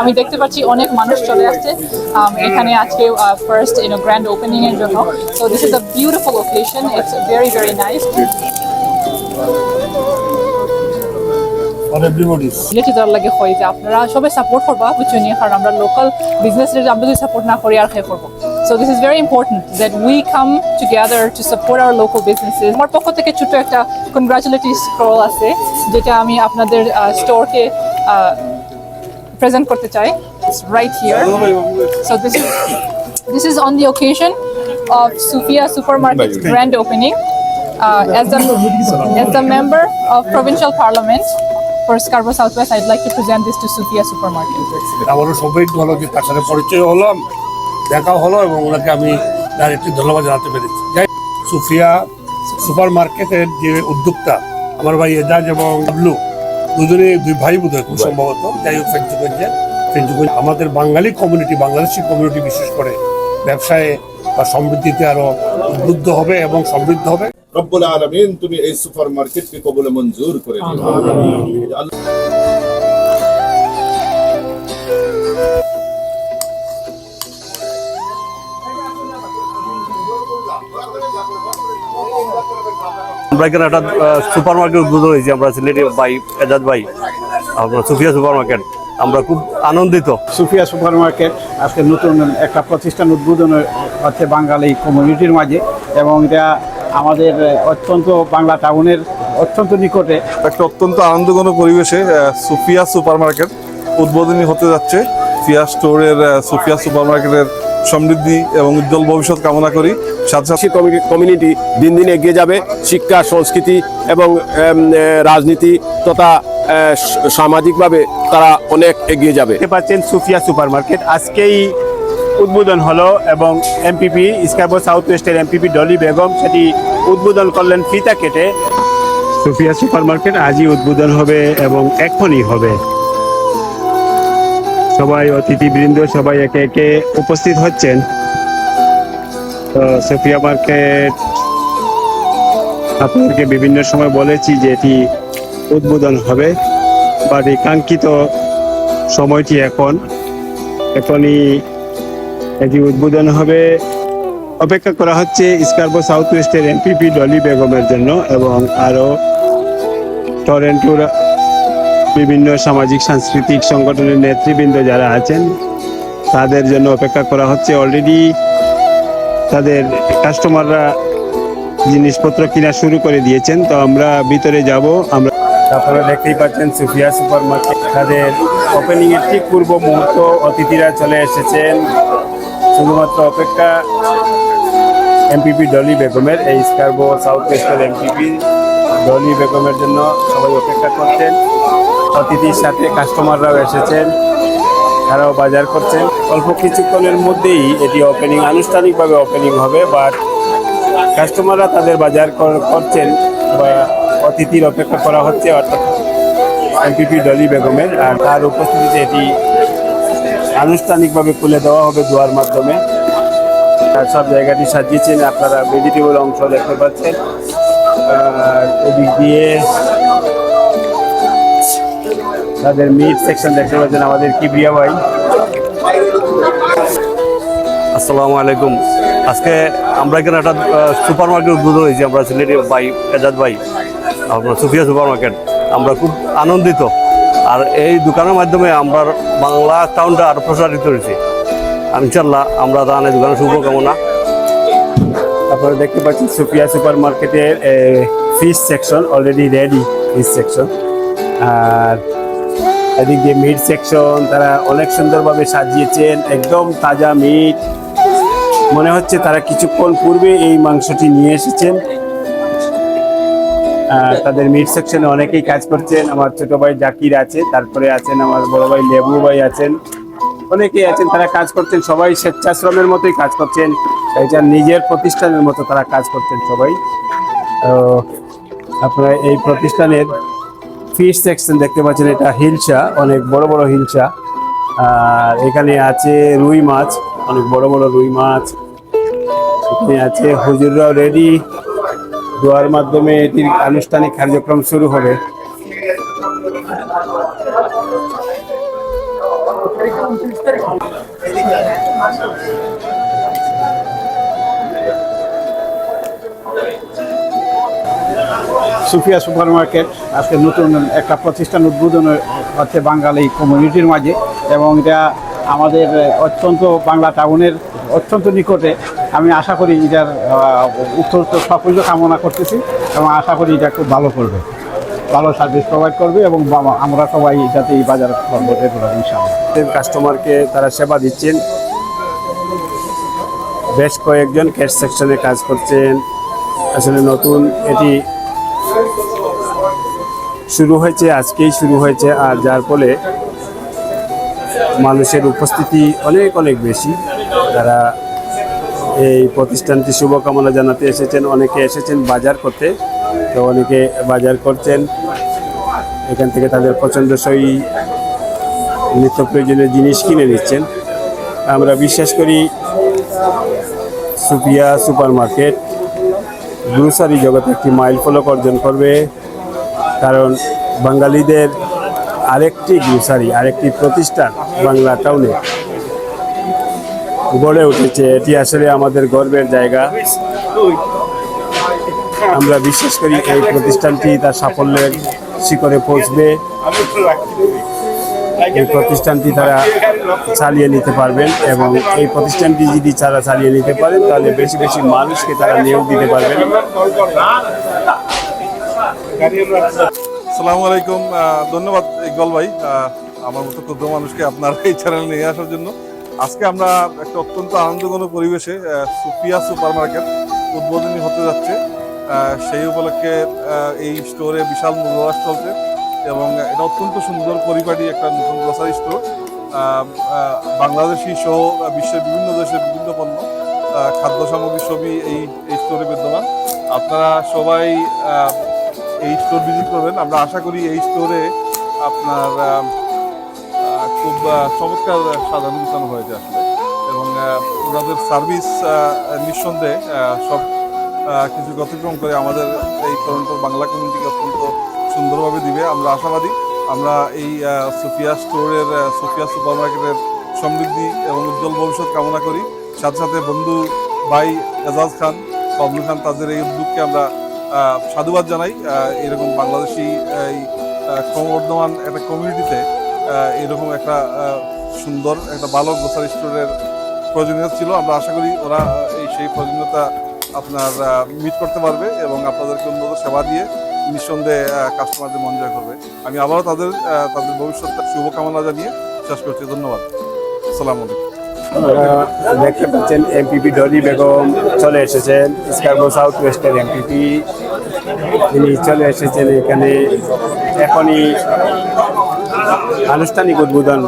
আমি দেখতে পাচ্ছি অনেক মানুষ চলে আসছে। এখানে আজকে ফার্স্ট ইউনো গ্র্যান্ড ওপেনিং এর জন্য। So this is a beautiful occasion it's very very nice. লাগে হয় যে আপনারা সবাই সাপোর্ট করবা কারণ আমরা লোকাল বিজনেস আমরা যদি সাপোর্ট না করি আর খেয়ে করব। So this is very important that we come together to support our local businesses আমার পক্ষ থেকে ছোট একটা আছে যেটা আমি আপনাদের স্টোরকে প্রেজেন্ট করতে চাই right here So this is this is on the occasion of Sufia Supermarket's grand opening. Uh, as a as a member of provincial parliament for Scarborough Southwest, I'd like to present this to Sufia Supermarket. আমারও সৌভাগ্য হলো যে তার সাথে পরিচয় হলাম দেখা হলো এবং ওনাকে আমি ডাইরেক্টলি ধন্যবাদ জানাতে পেরেছি যাই সুফিয়া সুপার মার্কেটের যে উদ্যোক্তা আমার ভাই এজাজ এবং ডাবলু দুজনে দুই ভাই বোধ হয় খুব সম্ভবত। যাই হোক ফেঞ্চুগঞ্জের ফেঞ্চুগঞ্জ আমাদের বাঙালি কমিউনিটি বাংলাদেশি কমিউনিটি বিশেষ করে ব্যবসায় বা সমৃদ্ধিতে আরও উদ্বুদ্ধ হবে এবং সমৃদ্ধ হবে। রব্বুল আলমিন তুমি এই সুপার মার্কেটকে কবলে মঞ্জুর করে দিও। আমরা এখানে একটা সুপার মার্কেট উদ্বোধন হয়েছি। আমরা সিলেটি ভাই এজাজ ভাই আপনার সুফিয়া সুপার মার্কেট আমরা খুব আনন্দিত। সুফিয়া সুপার মার্কেট আজকে নতুন একটা প্রতিষ্ঠান উদ্বোধন হচ্ছে বাঙালি কমিউনিটির মাঝে এবং এটা আমাদের অত্যন্ত বাংলা টাউনের অত্যন্ত নিকটে। একটা অত্যন্ত আনন্দঘন পরিবেশে সুফিয়া সুপার মার্কেট উদ্বোধনী হতে যাচ্ছে। ফিয়া স্টোরের সুফিয়া সুপার মার্কেটের সমৃদ্ধি এবং উজ্জ্বল ভবিষ্যৎ কামনা করি। সাথে কমিউনিটি দিন দিন এগিয়ে যাবে। শিক্ষা সংস্কৃতি এবং রাজনীতি তথা সামাজিকভাবে তারা অনেক এগিয়ে যাবে। দেখতে পাচ্ছেন সুফিয়া সুপার মার্কেট আজকেই উদ্বোধন হলো এবং এমপিপি স্কাইবো সাউথ ওয়েস্টের এমপিপি ডলি বেগম সেটি উদ্বোধন করলেন ফিতা কেটে। সুফিয়া সুপার মার্কেট আজই উদ্বোধন হবে এবং এখনই হবে। সবাই অতিথিবৃন্দ সবাই একে একে উপস্থিত হচ্ছেন। তো সুফিয়া মার্কেট আপনাদেরকে বিভিন্ন সময় বলেছি যে এটি উদ্বোধন হবে। বাট এই কাঙ্ক্ষিত সময়টি এখন। এখনই এটি উদ্বোধন হবে। অপেক্ষা করা হচ্ছে স্কার্বো সাউথ ওয়েস্টের এমপিপি ডলি বেগমের জন্য এবং আরও টরেন্টোর বিভিন্ন সামাজিক, সাংস্কৃতিক সংগঠনের নেতৃবৃন্দ যারা আছেন, তাদের জন্য অপেক্ষা করা হচ্ছে। অলরেডি তাদের কাস্টমাররা জিনিসপত্র কিনা শুরু করে দিয়েছেন। তো আমরা ভিতরে যাব। আমরা আপনারা দেখতেই পাচ্ছেন সুফিয়া সুপার মার্কেট তাদের ওপেনিং এর ঠিক পূর্ব মুহূর্ত অতিথিরা চলে এসেছেন। শুধুমাত্র অপেক্ষা এমপিপি ডলি বেগমের, এই স্কার্বো সাউথ ওয়েস্টের এমপিপি ডলি বেগমের জন্য সবাই অপেক্ষা করছেন। অতিথির সাথে কাস্টমাররাও এসেছেন, তারাও বাজার করছেন। অল্প কিছুক্ষণের মধ্যেই এটি ওপেনিং আনুষ্ঠানিকভাবে ওপেনিং হবে বাট কাস্টমাররা তাদের বাজার কর- করছেন বা অতিথির অপেক্ষা করা হচ্ছে, অর্থাৎ এমপিপি ডলি বেগমের আর তার উপস্থিতিতে এটি আনুষ্ঠানিকভাবে খুলে দেওয়া হবে দুয়ার মাধ্যমে। আর সব জায়গাটি সাজিয়েছেন, আপনারা ভেজিটেবল অংশ দেখতে পাচ্ছেন। এদিক দিয়ে তাদের মিট সেকশন দেখতে পাচ্ছেন আমাদের কিবরিয়া ভাই। আসসালামু আলাইকুম। আজকে আমরা এখানে একটা সুপার মার্কেট উদ্বোধন হয়েছি। আমরা সিলেটি ভাই এজাজ ভাই আপনার সুফিয়া সুপার মার্কেট আমরা খুব আনন্দিত। আর এই দোকানের মাধ্যমে আমরা বাংলা টাউনটা আরও প্রসারিত হয়েছে। ইনশাল্লাহ আমরা তাহলে দোকানের শুভকামনা। আপনারা দেখতে পাচ্ছেন সুফিয়া সুপার মার্কেটের fish section already ready fish section আর এদিক দিয়ে মিট সেকশন তারা অনেক সুন্দরভাবে সাজিয়েছেন, একদম তাজা মিট মনে হচ্ছে তারা কিছুক্ষণ পূর্বে এই মাংসটি নিয়ে এসেছেন। তাদের মিট সেকশনে অনেকেই কাজ করছেন। আমার ছোট ভাই জাকির আছে, তারপরে আছেন আমার বড় ভাই লেবু ভাই আছেন। অনেকেই আছেন, তারা কাজ করছেন। সবাই স্বেচ্ছাশ্রমের মতোই কাজ করছেন। এটা নিজের প্রতিষ্ঠানের মতো তারা কাজ করছেন সবাই। তো আপনারা এই প্রতিষ্ঠানের ফিশ সেকশন দেখতে পাচ্ছেন, এটা হিলসা অনেক বড় বড় হিলসা আর এখানে আছে রুই মাছ, অনেক বড় বড় রুই মাছ। এখানে আছে, হুজুররাও রেডি দোয়ার মাধ্যমে এটির আনুষ্ঠানিক কার্যক্রম শুরু হবে। সুফিয়া সুপার মার্কেট আজকে নতুন একটা প্রতিষ্ঠান উদ্বোধন হচ্ছে বাঙালি কমিউনিটির মাঝে এবং এটা আমাদের অত্যন্ত বাংলা টাউনের অত্যন্ত নিকটে। আমি আশা করি এটার উত্তরোত্তর সাফল্য কামনা করতেছি এবং আশা করি এটা খুব ভালো করবে, ভালো সার্ভিস প্রোভাইড করবে এবং আমরা সবাই যাতে এই বাজার কাস্টমারকে তারা সেবা দিচ্ছেন। বেশ কয়েকজন ক্যাশ সেকশনে কাজ করছেন। আসলে নতুন এটি শুরু হয়েছে, আজকেই শুরু হয়েছে, আর যার ফলে মানুষের উপস্থিতি অনেক অনেক বেশি। তারা এই প্রতিষ্ঠানটি শুভকামনা জানাতে এসেছেন। অনেকে এসেছেন বাজার করতে, তো অনেকে বাজার করছেন। এখান থেকে তাদের পছন্দসই নিত্য প্রয়োজনীয় জিনিস কিনে নিচ্ছেন। আমরা বিশ্বাস করি সুপিয়া সুপার মার্কেট গ্রোসারি জগতে একটি মাইল ফলক অর্জন করবে, কারণ বাঙালিদের আরেকটি গ্রোসারি, আরেকটি প্রতিষ্ঠান বাংলা টাউনে গড়ে উঠেছে। এটি আসলে আমাদের গর্বের জায়গা। আমরা বিশ্বাস করি এই প্রতিষ্ঠানটি তার সাফল্যের শিখরে পৌঁছবে। এই প্রতিষ্ঠানটি তারা চালিয়ে নিতে পারবেন এবং এই প্রতিষ্ঠানটি যদি তারা চালিয়ে নিতে পারেন তাহলে বেশি বেশি মানুষকে তারা নিয়োগ দিতে পারবেন। সালামু আলাইকুম ধন্যবাদ ইকবাল ভাই আমার মতো ক্ষুদ্র মানুষকে আপনার এই চ্যানেল নিয়ে আসার জন্য। আজকে আমরা একটা অত্যন্ত আনন্দঘন পরিবেশে সুফিয়া সুপার মার্কেট উদ্বোধনী হতে যাচ্ছে। সেই উপলক্ষে এই স্টোরে বিশাল মুখবাস চলছে। এবং এটা অত্যন্ত সুন্দর পরিপাটি একটা নতুন গ্রোসারি স্টোর বাংলাদেশি সহ বিশ্বের বিভিন্ন দেশের বিভিন্ন পণ্য খাদ্য সামগ্রী সবই এই এই স্টোরে বিদ্যমান। আপনারা সবাই এই স্টোর ভিজিট করবেন। আমরা আশা করি এই স্টোরে আপনার খুব চমৎকার সাজানো গুছানো হয়েছে আসলে। এবং ওনাদের সার্ভিস নিঃসন্দেহে সব কিছু অতিক্রম করে আমাদের এই টরন্টো বাংলা কমিউনিটিকে অত্যন্ত সুন্দরভাবে দিবে। আমরা আশাবাদী। আমরা এই সুফিয়া স্টোরের সুফিয়া সুপার মার্কেটের সমৃদ্ধি এবং উজ্জ্বল ভবিষ্যৎ কামনা করি। সাথে সাথে বন্ধু ভাই এজাজ খান বাবলু খান, তাদের এই উদ্যোগকে আমরা সাধুবাদ জানাই। এরকম বাংলাদেশি এই ক্রমবর্ধমান একটা কমিউনিটিতে এরকম একটা সুন্দর একটা ভালো গ্রোসারি স্টোরের প্রয়োজনীয়তা ছিল। আমরা আশা করি ওরা এই সেই প্রয়োজনীয়তা আপনার মিট করতে পারবে এবং আপনাদেরকে উন্নত সেবা দিয়ে নিঃসন্দেহে কাস্টমারদের মন জয় করবে। আমি আবারও তাদের তাদের ভবিষ্যৎ শুভকামনা জানিয়ে শেষ করছি। ধন্যবাদ। আসসালামু আলাইকুম। দেখতে পাচ্ছেন এমপিপি ডলি বেগম চলে এসেছেন স্কারগো সাউথ ওয়েস্টের এমপিপি তিনি চলে এসেছেন এখানে। এখনই আনুষ্ঠানিক উদ্বোধন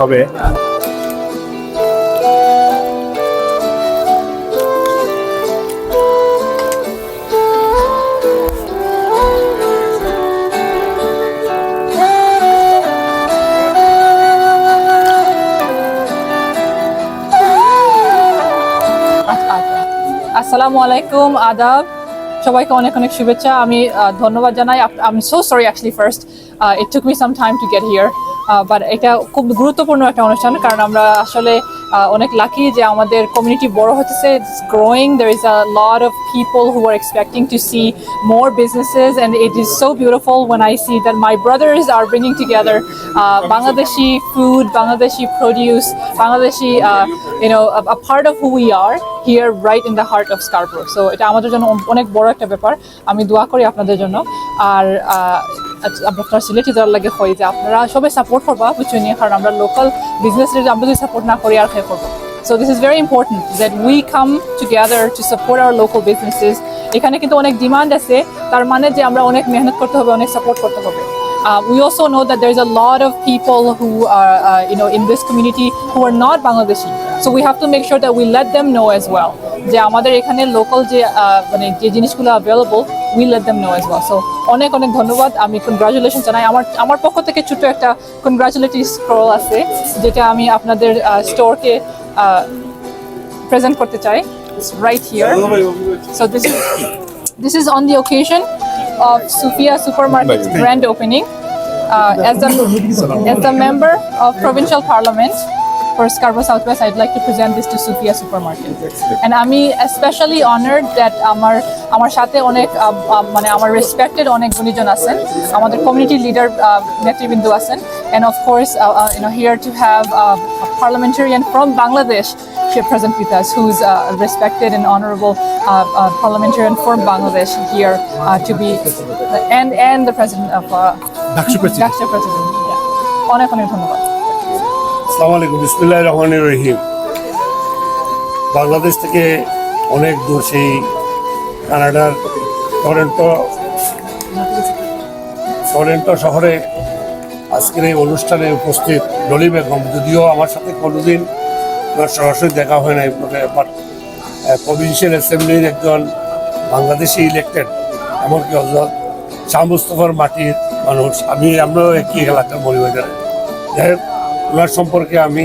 হবে। আসসালামু আলাইকুম, আদাব। সবাইকে অনেক অনেক শুভেচ্ছা। আমি ধন্যবাদ জানাই। আমি so sorry actually first it took me some time to get here but এটা খুব গুরুত্বপূর্ণ একটা অনুষ্ঠান, কারণ আমরা আসলে অনেক লাকি যে আমাদের কমিউনিটি বড় হতেছে it's growing there is a lot of people who are expecting to see more businesses and it is so beautiful when I see that my brothers are bringing together uh, Bangladeshi food, Bangladeshi produce, Bangladeshi, uh, you know, a, a part of who we are here right in the heart of Scarborough. So এটা আমাদের জন্য অনেক বড় একটা ব্যাপার আমি দোয়া করি আপনাদের জন্য আর আহ, আচ্ছা, সাপোর্ট করবা কিছু নিয়ে কারণ আমরা লোকাল বিজনেস আমরা যদি সাপোর্ট না করি, আর this is very important that we come together to support our local businesses এখানে কিন্তু অনেক ডিমান্ড আছে, তার মানে যে আমরা অনেক মেহনত করতে হবে, অনেক সাপোর্ট করতে হবে। We also know that there is a lot of people who are you know in this community who are not Bangladeshi so we have to make sure that we let them know as well যে আমাদের এখানে local যে uh, মানে যে জিনিসগুলো available we let them know as well so অনেক অনেক ধন্যবাদ আমি কনগ্রাচুলেশন জানাই আমার আমার পক্ষ থেকে ছোট একটা কনগ্রাচুলেটরি স্ক্রল আছে যেটা আমি আপনাদের স্টোরকে প্রেজেন্ট করতে চাই right here So this is this is on the occasion of Sufia Supermarket's grand opening. uh, as the as the member of provincial parliament for Scarborough Southwest, I'd like to present this to Sufia Supermarket. And আমি especially honored that আমার আমার সাথে অনেক মানে আমার respected অনেক গুণীজন আছেন আমাদের community leader আহ, নেতৃবৃন্দ আছেন and of course uh, uh, you know here to have uh, a parliamentarian from Bangladesh here present with us who's a respected and honorable uh, uh, parliamentarian from Bangladesh here uh, to be and and the president of uh, Dakshi president. Dakshi president yeah. অনেক অনেক ধন্যবাদ আসসালামু আলাইকুম বিসমুল্লাহ রহমান রহিম। বাংলাদেশ থেকে অনেক দূর সেই কানাডার টরেন্টো টরেন্টো শহরে আজকের এই অনুষ্ঠানে উপস্থিত ডলি বেগম। যদিও আমার সাথে কোনোদিন সরাসরি দেখা হয় নাই বাট প্রভিন্সিয়াল অ্যাসেম্বলির একজন বাংলাদেশি ইলেক্টেড এমনকি হজরত শাহ মুস্তফার মাটির মানুষ। আমি, আমরাও একই এলাকার পরিবারের। যাই হোক ওনার সম্পর্কে আমি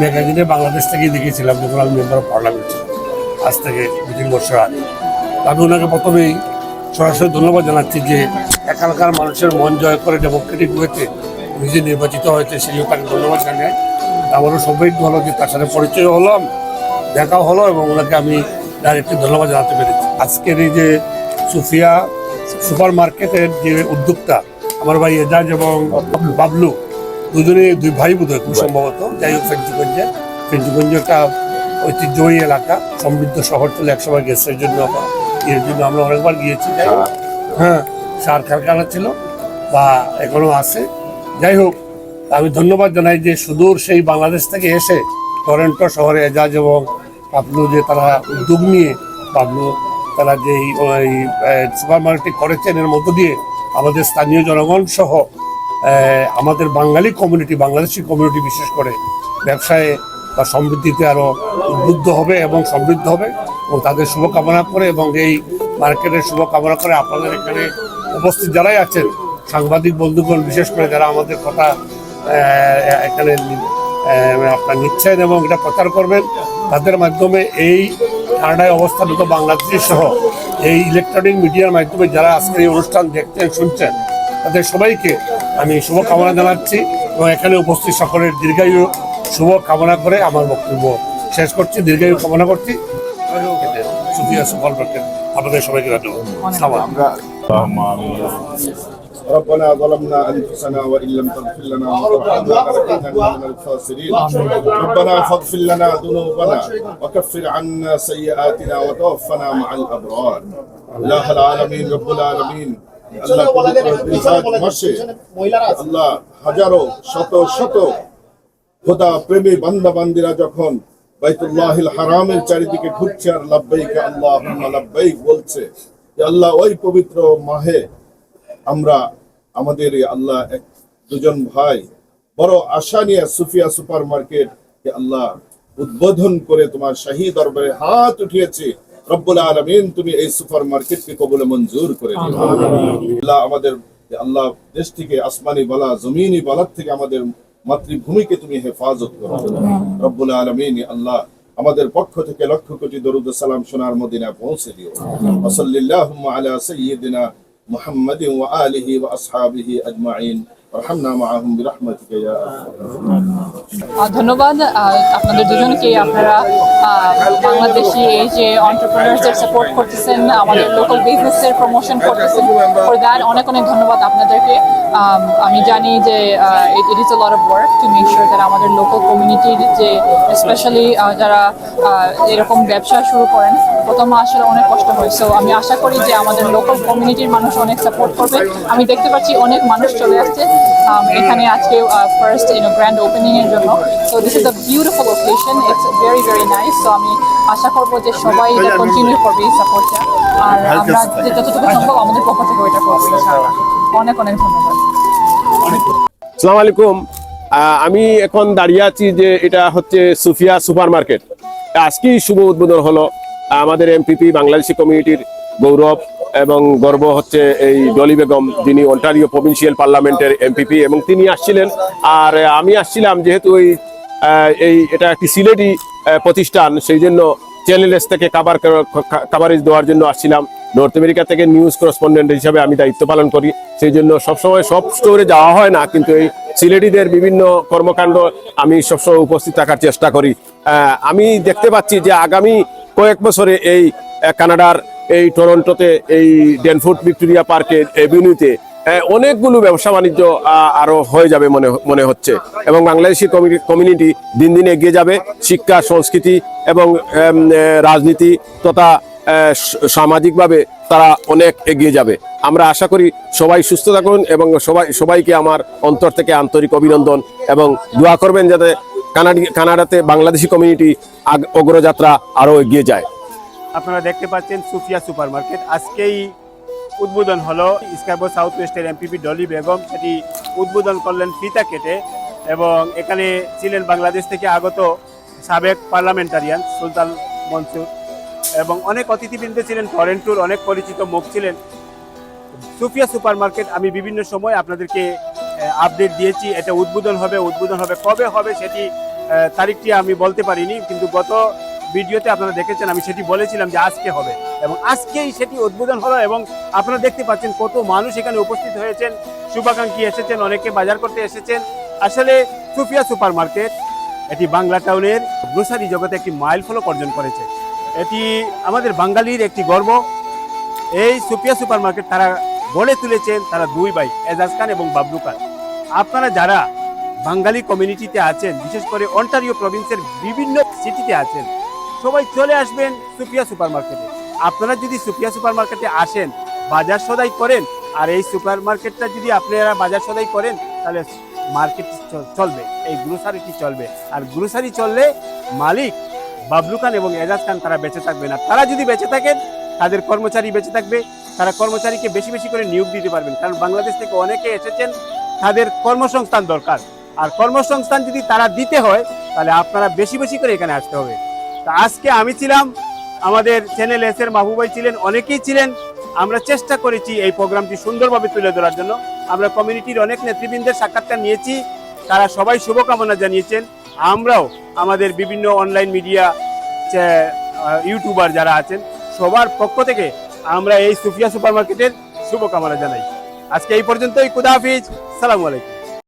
ম্যাগাজিনে বাংলাদেশ থেকেই দেখেছিলাম যখন আমি মেম্বার অফ পার্লামেন্ট ছিলাম। আজ থেকে দু তিন বছর আগে। আমি ওনাকে প্রথমেই সরাসরি ধন্যবাদ জানাচ্ছি যে এখানকার মানুষের মন জয় করে ডেমোক্রেটিক ওয়েতে নিজে নির্বাচিত হয়েছে সেই তাকে ধন্যবাদ জানাই আমারও সৌভাগ্য হলো যে তার সাথে পরিচয় হলাম দেখা হলো এবং ওনাকে আমি ডাইরেক্টলি ধন্যবাদ জানাতে পেরেছি। আজকের এই যে সুফিয়া সুপার মার্কেটের যে উদ্যোক্তা, আমার ভাই এজাজ এবং বাবলু দুজনে দুই ভাই বোধ হয় খুব সম্ভবত যাই হোক ফেঞ্চুগঞ্জে ফেঞ্চুগঞ্জ একটা ঐতিহ্যবাহী এলাকা সমৃদ্ধ শহর ছিল একসময় গ্যাসের জন্য এর জন্য আমরা অনেকবার গিয়েছি যাই হোক হ্যাঁ সার কারখানা ছিল বা এখনও আছে যাই হোক আমি ধন্যবাদ জানাই যে সুদূর সেই বাংলাদেশ থেকে এসে টরেন্টো শহরে এজাজ এবং পাবলু যে তারা উদ্যোগ নিয়ে পাবলু তারা যে এই সুপার মার্কেট করেছেন এর মধ্য দিয়ে আমাদের স্থানীয় জনগণ সহ আমাদের বাঙালি কমিউনিটি বাংলাদেশি কমিউনিটি বিশেষ করে ব্যবসায় বা সমৃদ্ধিতে আরও উদ্বুদ্ধ হবে এবং সমৃদ্ধ হবে এবং তাদের শুভকামনা করে এবং এই মার্কেটের শুভকামনা করে আপনাদের এখানে উপস্থিত যারাই আছেন, সাংবাদিক বন্ধুগণ বিশেষ করে যারা আমাদের কথা এখানে আপনার নিচ্ছেন এবং এটা প্রচার করবেন, তাদের মাধ্যমে এই কানাডায় অবস্থানত বাংলাদেশ সহ এই ইলেকট্রনিক মিডিয়ার মাধ্যমে যারা আজকে এই অনুষ্ঠান দেখছেন, শুনছেন, তাদের সবাইকে আমি শুভকামনা জানাচ্ছি এবং এখানে উপস্থিত সকলের দীর্ঘায়ু শুভ কামনা করে আমার বক্তব্য শেষ করছি দীর্ঘায়ু কামনা করছি সুফিয়া সুফল আপনাদের সবাইকে ধন্যবাদ আসসালামু আলাইকুম। ربنا ظلمنا انفسنا وان لم تغفر لنا وترحمنا لنكونن من الخاسرين ربنا فاغفر لنا ذنوبنا وكفر عنا سيئاتنا وتوفنا مع الابرار اله العالمين رب العالمين আল্লাহ হাজারো শত শত খোদা প্রেমী বান্দা বান্দিরা যখন বাইতুল্লাহিল হারামের চারিদিকে ঘুরছে আর লাব্বাইকে আল্লাহ লাব্বাইক বলছে আল্লাহ ওই পবিত্র মাহে আমরা আমাদের আল্লাহ এক দুজন ভাই বড় আশা নিয়ে সুফিয়া সুপার মার্কেট আল্লাহ উদ্বোধন করে তোমার শাহী দরবারে হাত উঠিয়েছে। রব্বুল আলমিন তুমি এই সুপার মার্কেটকে কবলে মঞ্জুর করে দিও আল্লাহ আমাদের যে আল্লাহ দেশ থেকে আসমানি বালা জমিনি বালার থেকে আমাদের মাতৃভূমিকে তুমি হেফাজত করো রব্বুল আলমিন আল্লাহ আমাদের পক্ষ থেকে লক্ষ কোটি দরুদ ও সালাম সোনার মদিনা পৌঁছে দিও ওসল্লাল্লাহু আলা সাইয়্যিদিনা محمد وآله وأصحابه أجمعين ধন্যবাদ। আপনাদের দুজনকে আপনারা বাংলাদেশি এই যে অন্টারপ্রেনার্সদের সাপোর্ট করতেছেন, আমাদের লোকাল বিজনেসের প্রমোশন করতেছেন ফর দ্যাট অনেক অনেক ধন্যবাদ আপনাদেরকে। আমি জানি যে it is all of work to make sure that আমাদের লোকাল কমিউনিটির যে স্পেশালি যারা এরকম ব্যবসা শুরু করেন প্রথমে আসলে অনেক কষ্ট হয়। সো আমি আশা করি যে আমাদের লোকাল কমিউনিটির মানুষ অনেক সাপোর্ট করবে। আমি দেখতে পাচ্ছি অনেক মানুষ চলে আসছে um, এখানে আজকে ফার্স্ট ইউনো গ্র্যান্ড ওপেনিং এর জন্য। So this is a beautiful occasion it's very very nice so আমি আশা করব যে সবাই এটা কন্টিনিউ করবে এই সাপোর্টটা আর আমরা যে যতটুকু সম্ভব আমাদের পক্ষ থেকে ওইটা করব অনেক অনেক ধন্যবাদ। সালাম আলাইকুম। আমি এখন দাঁড়িয়ে আছি যে এটা হচ্ছে সুফিয়া সুপার মার্কেট আজকেই শুভ উদ্বোধন হলো। আমাদের এমপিপি বাংলাদেশি কমিউনিটির গৌরব এবং গর্ব হচ্ছে এই ডলি বেগম, যিনি অন্টারিও প্রভিন্সিয়াল পার্লামেন্টের এমপিপি এবং তিনি আসছিলেন। আর আমি আসছিলাম যেহেতু ওই এই এটা একটি সিলেটি প্রতিষ্ঠান, সেই জন্য চ্যানেল এস থেকে কাবার কাভারেজ দেওয়ার জন্য আসছিলাম। নর্থ আমেরিকা থেকে নিউজ করসপন্ডেন্ট হিসাবে আমি দায়িত্ব পালন করি। সেই জন্য সবসময় সব স্টোরে যাওয়া হয় না, কিন্তু এই সিলেটিদের বিভিন্ন কর্মকাণ্ড আমি সবসময় উপস্থিত থাকার চেষ্টা করি। আমি দেখতে পাচ্ছি যে আগামী কয়েক বছরে এই কানাডার এই টরন্টোতে এই ডেনফুট ভিক্টোরিয়া পার্কের এভিনিউতে অনেকগুলো ব্যবসা বাণিজ্য আরও হয়ে যাবে মনে মনে হচ্ছে। এবং বাংলাদেশি কমিউনিটি দিন দিন এগিয়ে যাবে। শিক্ষা, সংস্কৃতি এবং রাজনীতি তথা সামাজিকভাবে তারা অনেক এগিয়ে যাবে। আমরা আশা করি সবাই সুস্থ থাকুন এবং সবাই, সবাইকে আমার অন্তর থেকে আন্তরিক অভিনন্দন এবং দোয়া করবেন যাতে কানাডি, কানাডাতে বাংলাদেশি কমিউনিটি অগ্রযাত্রা আরও এগিয়ে যায়। আপনারা দেখতে পাচ্ছেন সুফিয়া সুপার মার্কেট আজকেই উদ্বোধন হলো স্কাইবো সাউথ ওয়েস্টের এমপিপি ডলি বেগম। সেটি উদ্বোধন করলেন ফিতা কেটে এবং এখানে ছিলেন বাংলাদেশ থেকে আগত সাবেক পার্লামেন্টারিয়ান সুলতান মনসুর এবং অনেক অতিথিবৃন্দ ছিলেন, টরেন্টোর অনেক পরিচিত মুখ ছিলেন। সুফিয়া সুপার মার্কেট আমি বিভিন্ন সময় আপনাদেরকে আপডেট দিয়েছি, এটা উদ্বোধন হবে উদ্বোধন হবে কবে হবে সেটি তারিখটি আমি বলতে পারিনি, কিন্তু গত ভিডিওতে আপনারা দেখেছেন, আমি সেটি বলেছিলাম যে আজকে হবে। এবং আজকেই সেটি উদ্বোধন হলো এবং আপনারা দেখতে পাচ্ছেন কত মানুষ এখানে উপস্থিত হয়েছেন, শুভাকাঙ্ক্ষী এসেছেন, অনেকে বাজার করতে এসেছেন। আসলে সুফিয়া সুপার মার্কেট এটি বাংলা টাউনের গ্রোসারি জগতে একটি মাইল ফলক অর্জন করেছে। এটি আমাদের বাঙালির একটি গর্ব। এই সুপিয়া সুপার মার্কেট তারা গড়ে তুলেছেন তারা দুই ভাই, এজাজ খান এবং বাবলু খান। আপনারা যারা বাঙালি কমিউনিটিতে আছেন, বিশেষ করে অন্টারিও প্রভিন্সের বিভিন্ন সিটিতে আছেন, সবাই চলে আসবেন সুপিয়া সুপার মার্কেটে আপনারা যদি সুপিয়া সুপার মার্কেটে আসেন, বাজার সদাই করেন, আর এই সুপার মার্কেটটা যদি আপনারা বাজার সদাই করেন, তাহলে মার্কেট চলবে, এই গ্রোসারিটি চলবে। আর গ্রোসারি চললে মালিক বাবলু খান এবং এজাজ খান তারা বেঁচে থাকবে না তারা যদি বেঁচে থাকেন, তাদের কর্মচারী বেঁচে থাকবে তারা কর্মচারীকে বেশি বেশি করে নিয়োগ দিতে পারবেন। কারণ বাংলাদেশ থেকে অনেকে এসেছেন, তাদের কর্মসংস্থান দরকার। আর কর্মসংস্থান যদি তারা দিতে হয়, তাহলে আপনারা বেশি বেশি করে এখানে আসতে হবে। তা আজকে আমি ছিলাম, আমাদের চ্যানেল এস এর মাহবুবাই ছিলেন, অনেকেই ছিলেন। আমরা চেষ্টা করেছি এই প্রোগ্রামটি সুন্দরভাবে তুলে ধরার জন্য। আমরা কমিউনিটির অনেক নেতৃবৃন্দের সাক্ষাৎকার নিয়েছি। তারা সবাই শুভকামনা জানিয়েছেন। আমরাও আমাদের বিভিন্ন অনলাইন মিডিয়া ইউটিউবার যারা আছেন, সবার পক্ষ থেকে আমরা এই সুফিয়া সুপার মার্কেটের শুভকামনা জানাই। আজকে এই পর্যন্তই খুদা হাফিজ সালামু আলাইকুম।